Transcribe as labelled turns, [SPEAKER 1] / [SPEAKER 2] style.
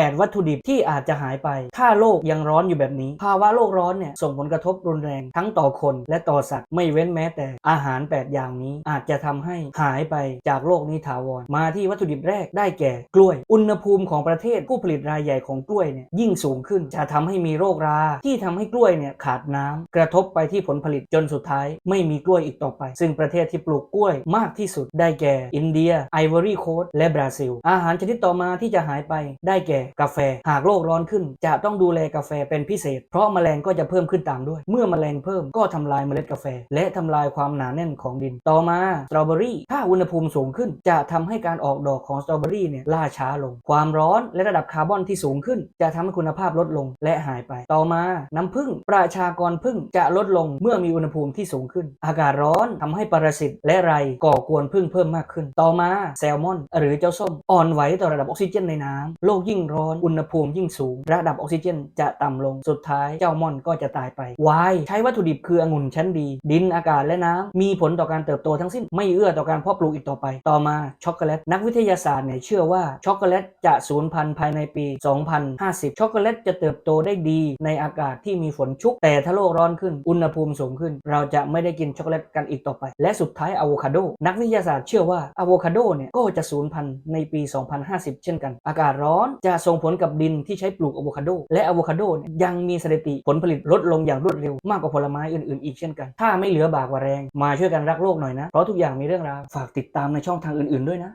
[SPEAKER 1] 8 วัตถุดิบที่อาจจะหายไป ถ้าโลกยังร้อนอยู่แบบนี้ ภาวะโลกร้อนเนี่ยส่งผลกระทบรุนแรงทั้งต่อคนและต่อสัตว์ไม่เว้นแม้แต่อาหาร 8 อย่างนี้อาจจะทำให้หายไปจากโลกนี้ถาวร มาที่วัตถุดิบแรกได้แก่กล้วย อุณหภูมิของประเทศผู้ผลิตรายใหญ่ของกล้วยเนี่ยยิ่งสูงขึ้นจะทำให้มีโรครา ที่ทำให้กล้วยเนี่ยขาดน้ำกระทบไปที่ผลผลิตจนสุดท้าย ไม่มีกล้วยอีกต่อไป ซึ่งประเทศที่ปลูกกล้วยมากที่สุดได้แก่ อินเดีย ไอวอรี่โคสต์และบราซิล อาหารชนิดต่อมาที่จะหายไปได้แก่กาแฟ หากโลกร้อนขึ้น จะต้องดูแลกาแฟเป็นพิเศษ เพราะแมลงก็จะเพิ่มขึ้นตามด้วย เมื่อแมลงเพิ่มก็ทำลายเมล็ดกาแฟ และทำลายความหนาแน่นของดิน ต่อมาสตรอเบอรี่ถ้าอุณหภูมิสูงขึ้น จะทำให้การออกดอกของสตรอเบอรี่เนี่ยล่าช้าลง ความร้อนและระดับคาร์บอนที่สูงขึ้น จะทำให้คุณภาพลดลงและหายไป ต่อมาน้ำผึ้งประชากรผึ้งจะลดลงเมื่อมีอุณหภูมิที่สูงขึ้น อากาศร้อนทำให้ปรสิตและไรก่อกวนผึ้งเพิ่มมากขึ้น ต่อมาแซลมอน หรือเจ้าส้มอ่อนไหวต่อระดับออกซิเจนในน้ำโลกยิ่งร้อนอุณหภูมิยิ่งสูง ระดับออกซิเจนจะต่ำลง สุดท้ายเจ้ามอนก็จะตายไปวายใช้วัตถุดิบคือองุ่นชั้นดี ดินอากาศและน้ำมีผลต่อการเติบโตทั้งสิ้นไม่เอื้อต่อการเพาะปลูกอีกต่อไป ต่อมาช็อกโกแลตนักวิทยาศาสตร์เนี่ยเชื่อว่าช็อกโกแลตจะสูญพันธุ์ภายในปี 2050 ช็อกโกแลตจะเติบโตได้ดีในอากาศที่มีฝนชุก แต่ถ้าโลกร้อนขึ้น อุณหภูมิสูงขึ้น เราจะไม่ได้กินช็อกโกแลตกันอีกต่อไป และสุดท้ายอะโวคาโด นักวิทยาศาสตร์เชื่อว่าอะโวคาโดเนี่ยก็จะสูญพันธุ์ในปี 2050 เช่นกัน อากาศร้อนจะส่งผลกับดินที่ใช้ปลูกอะโวคาโด และอะโวคาโดเนี่ยยังมีสถิติผลผลิตลดลงอย่างรวดเร็วมากกว่าผลไม้อื่นๆ อีกเช่นกัน ถ้าไม่เหลือบากว่าแรง มาช่วยกันรักโลกหน่อยนะ เพราะทุกอย่างมีเรื่องราว ฝากติดตามในช่องทางอื่นๆด้วยนะ